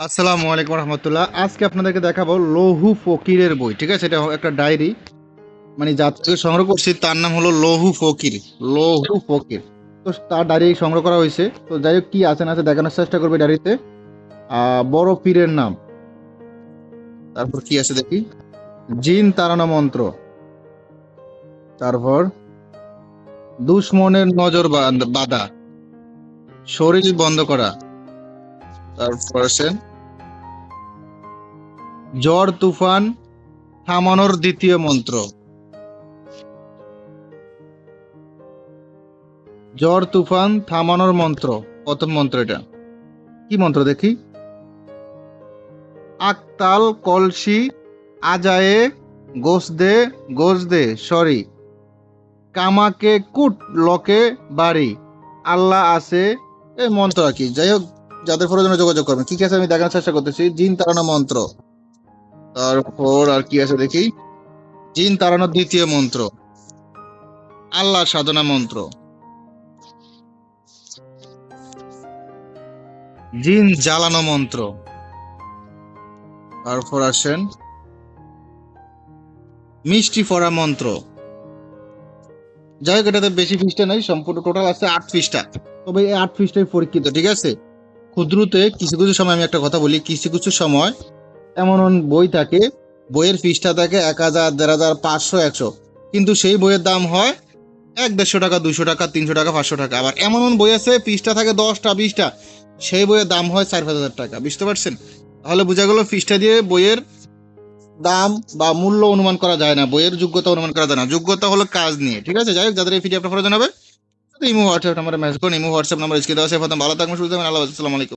আসসালামু আলাইকুম রহমতুল্লাহ। আজকে আপনাদেরকে দেখাবো লৌহু ফকিরের বই, ঠিক আছে? এটা একটা ডায়েরি মানে থেকে সংগ্রহ করছি, তার নাম হলো লৌহু ফকির লৌহু ফকির। তো তার ডায়েরি সংগ্রহ করা হয়েছে। তো যাই হোক, কি আছে না আছে দেখানোর চেষ্টা করবে ডায়েরিতে। বড় পীরের নাম। তারপর কি আছে দেখি? জিন তাড়ানো মন্ত্র। তারপর, দুশ্মনের নজর বাঁধ- শরীর বন্ধ করা। তারপর আছে ঝড় তুফান থামানোর দ্বিতীয় মন্ত্র। ঝড় তুফান থামানোর মন্ত্র। প্রথম মন্ত্র এটা। কি মন্ত্র দেখি? আকতাল, কলসি, আজায়ে গোস দে গোস দে সরি। কামাকে, কুট, লকে, বাড়ি। আল্লাহ আছে। এই মন্ত্র আর কি। যাই হোক, যাদের প্রয়োজনে যোগাযোগ করবেন। কি আছে আমি দেখানোর চেষ্টা করতেছি। জিন তাড়ানো মন্ত্র। তারপর আর কি আছে দেখি? জিন তাড়ানোর দ্বিতীয় মন্ত্র। আল্লাহ সাধনা মন্ত্র। জিন জ্বালানো মন্ত্র। তারপর আসেন মিষ্টি ফরা মন্ত্র। যাই হোক, এটাতে বেশি পৃষ্ঠা নাই, সম্পূর্ণ টোটাল আছে আট পৃষ্ঠা। তবে এই আট পৃষ্ঠায় পরীক্ষিত, ঠিক আছে? ক্ষুদ্রতে কিছু কিছু সময় আমি একটা কথা বলি, কিছু কিছু সময় এমন বই থাকে, বইয়ের পৃষ্ঠা থাকে এক হাজার, দেড় হাজার, পাঁচশো, একশো। কিন্তু সেই বইয়ের দাম হয় এক দেড়শো টাকা দুশো টাকা, তিনশো টাকা, পাঁচশো টাকা। আবার এমন এমন বই আছে পৃষ্ঠা থাকে দশটা, বিশটা। সেই বইয়ের দাম হয় চার পাঁচ হাজার টাকা, বুঝতে পারছেন? তাহলে বোঝা গেল পৃষ্ঠা দিয়ে বইয়ের দাম বা মূল্য অনুমান করা যায় না, বইয়ের যোগ্যতা অনুমান করা যায় না। যোগ্যতা হলো কাজ নিয়ে, ঠিক আছে? যাই হোক, যাদের এই ভিডিও আপনার প্রয়োজন হবে ইমো, হোয়াটসঅ্যাপ নাম্বারে মেসেজ করুন, ইমো, হোয়াটসঅ্যাপ নাম্বার স্ক্রিনে দেওয়া আছে। ভালো থাকবেন থাকবেন, আল্লাহ আসসালামু আলাইকুম।